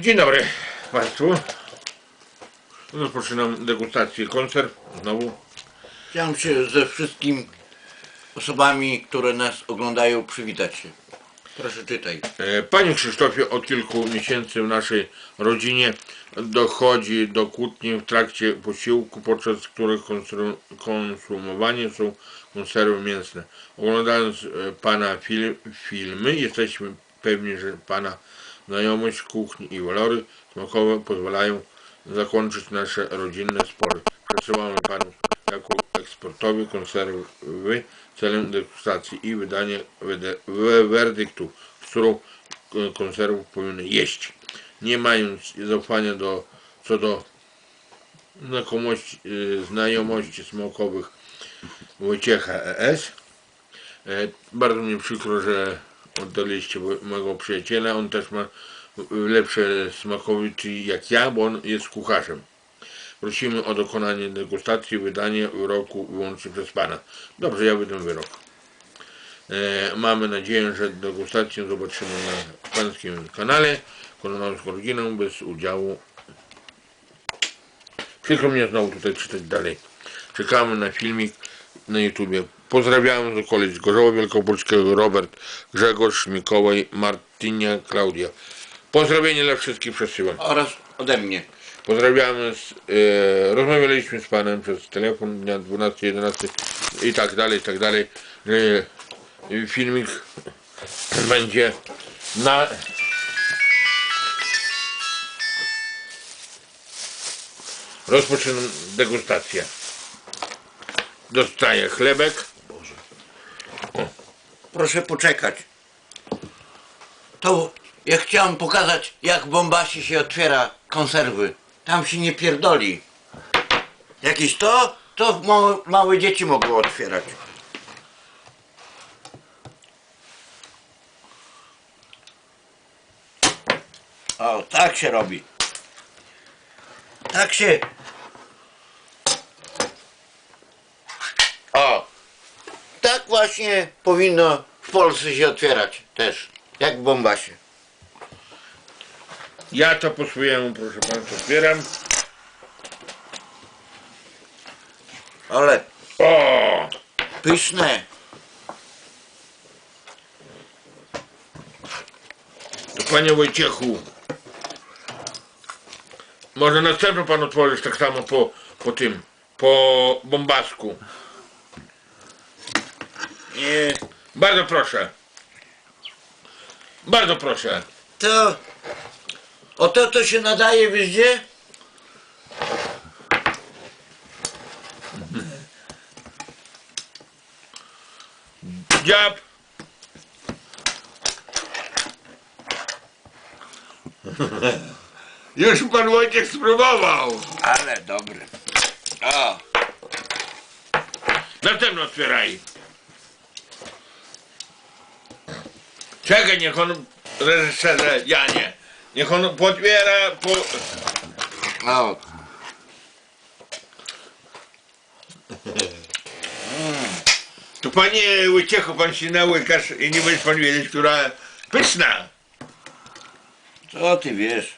Dzień dobry Państwu. Rozpoczynam degustację konserw. Znowu. Chciałem się ze wszystkimi osobami, które nas oglądają, przywitać się. Proszę czytaj. E, Panie Krzysztofie, od kilku miesięcy w naszej rodzinie dochodzi do kłótni w trakcie posiłku, podczas których konsum- konsumowane są konserwy mięsne. Oglądając e, Pana fil- filmy, jesteśmy pewni, że Pana znajomość kuchni i walory smakowe pozwalają zakończyć nasze rodzinne spory. Przesyłamy Panu jako eksportowi konserwy celem degustacji i wydania werdyktu, którą konserwów powinny jeść. Nie mając zaufania do, co do znakomości, e, znajomości smakowych Wojciecha ES. E, Bardzo mi przykro, że oddaliście mojego przyjaciela. On też ma lepsze smakowości jak ja, bo on jest kucharzem. Prosimy o dokonanie degustacji, wydanie wyroku wyłącznie przez Pana. Dobrze, ja wydam wyrok. E, mamy nadzieję, że degustację zobaczymy na Pańskim kanale. Kolonowską rodziną bez udziału. Przykro mnie znowu tutaj czytać dalej. Czekamy na filmik na YouTubie. Pozdrawiam z okolic Gorzowa Wielkopolskiego Robert, Grzegorz, Mikołaj, Martynia, Klaudia. Pozdrowienie dla wszystkich przesyłam. Oraz ode mnie. Pozdrawiamy, z, e, rozmawialiśmy z panem przez telefon dnia 12, 11 i tak dalej, i tak dalej. E, filmik będzie na rozpoczynam degustację. Dostaję chlebek. Proszę poczekać. To ja chciałem pokazać, jak Bombasi się otwiera konserwy. Tam się nie pierdoli. Jakieś to, to małe, małe dzieci mogą otwierać. O, tak się robi. Tak się. O, tak właśnie powinno w Polsce się otwierać też. Jak w Bombasie. Ja to po swojemu, proszę państwa, otwieram. Ale O! pyszne. To panie Wojciechu, może następną pan otworzyć tak samo po, po tym, po bombasku. Nie, Bardzo proszę. Bardzo proszę. to... O to to się nadaje, wiesz gdzie? Dziab. Już pan Wojciech spróbował. Ale dobry. O, Następno otwieraj. Czekaj, niech on reżyserze, ja nie. Niech on potwiera po... o. To panie Wojciechu, pan się nałykasz i nie będziesz pan wiedzieć, która pyszna. Co ty wiesz?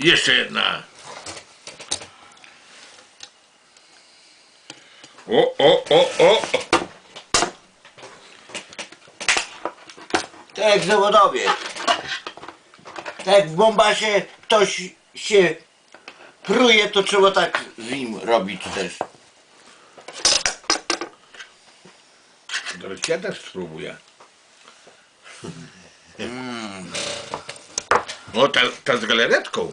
Jeszcze jedna. O, o, o, o. Tak jak zawodowie. Tak jak w Bombasie ktoś się pruje, to trzeba tak z nim robić też. Teraz ja też spróbuję. O, ta, ta z galaretką.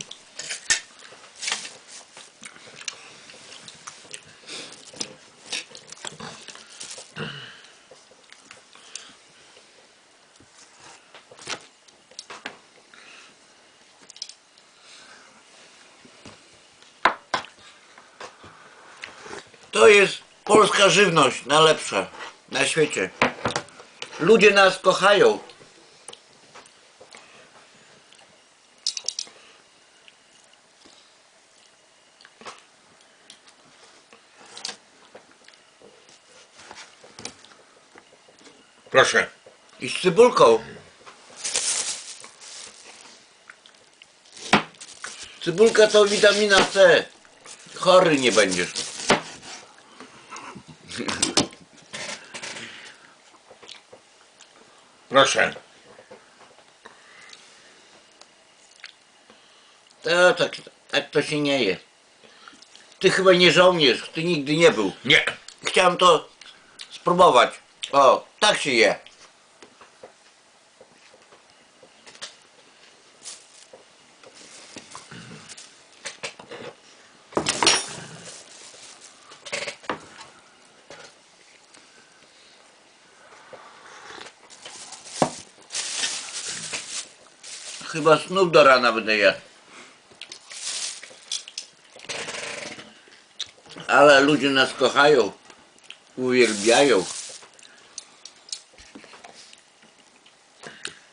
To jest polska żywność najlepsza na świecie. Ludzie nas kochają. Proszę. I z cebulką. Cebulka to witamina C. Chory nie będziesz. Proszę. To tak, tak to się nie je. Ty chyba nie żołnierz, ty nigdy nie był. Nie. Chciałem to spróbować. O, tak się je. Chyba znów do rana będę jadł. Ale ludzie nas kochają, uwielbiają.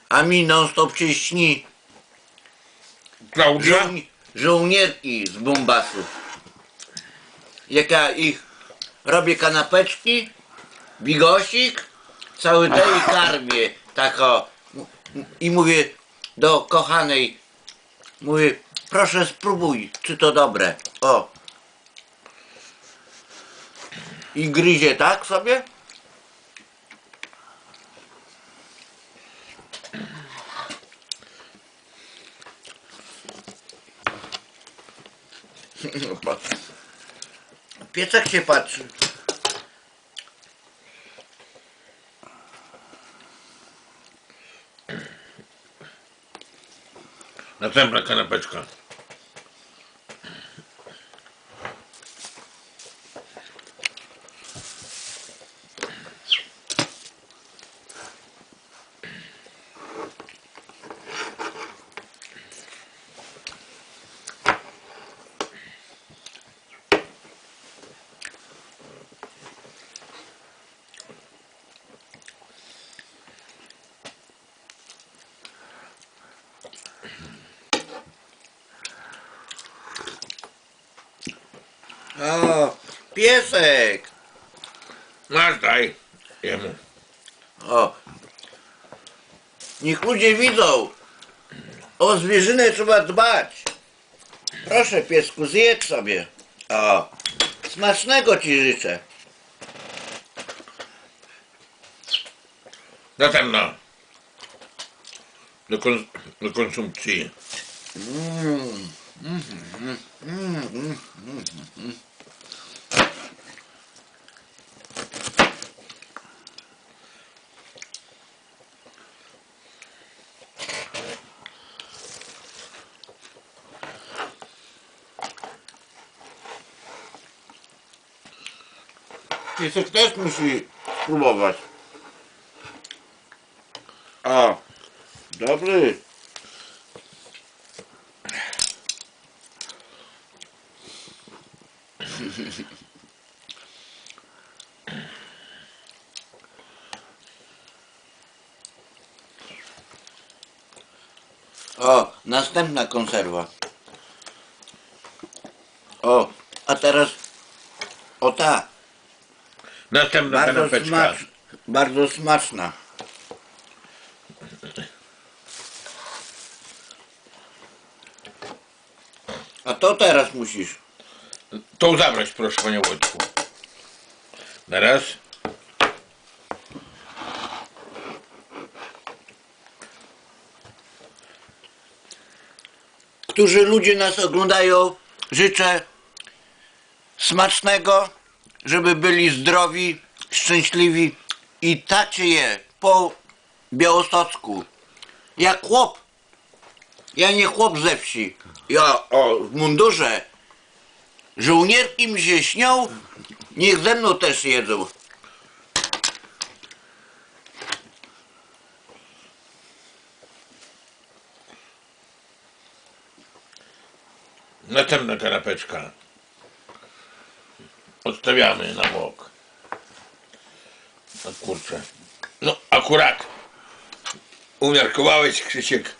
A mi non stop się śni Klaudia? żołni- żołnierki z bombasu. Jak ja ich robię kanapeczki, bigosik, cały ten i karmię, tak o. I mówię do kochanej, mówię, proszę spróbuj, czy to dobre. O. I gryzie tak sobie? Piecek się patrzy. Następna kanapeczka. O, piesek. Masz daj jemu. O. Niech ludzie widzą. O zwierzynę trzeba dbać. Proszę piesku, zjedz sobie. O. Smacznego ci życzę. Następna. Do, kon, do konsumpcji. Piesek też musi spróbować. O. Dobry. O, następna konserwa. O, a teraz o ta. Następna Bardzo, kanapeczka. smacz, bardzo smaczna. A to teraz musisz. Tą zabrać proszę panie Wojtku. Teraz. Którzy ludzie nas oglądają, życzę smacznego, żeby byli zdrowi, szczęśliwi i się je po białostocku. Jak chłop. Ja nie chłop ze wsi. Ja o, w mundurze. Żołnierki mi się śnią, niech ze mną też jedzą. Następna kanapeczka. Odstawiamy na bok. No kurczę. No akurat. Umiarkowałeś Krzysiek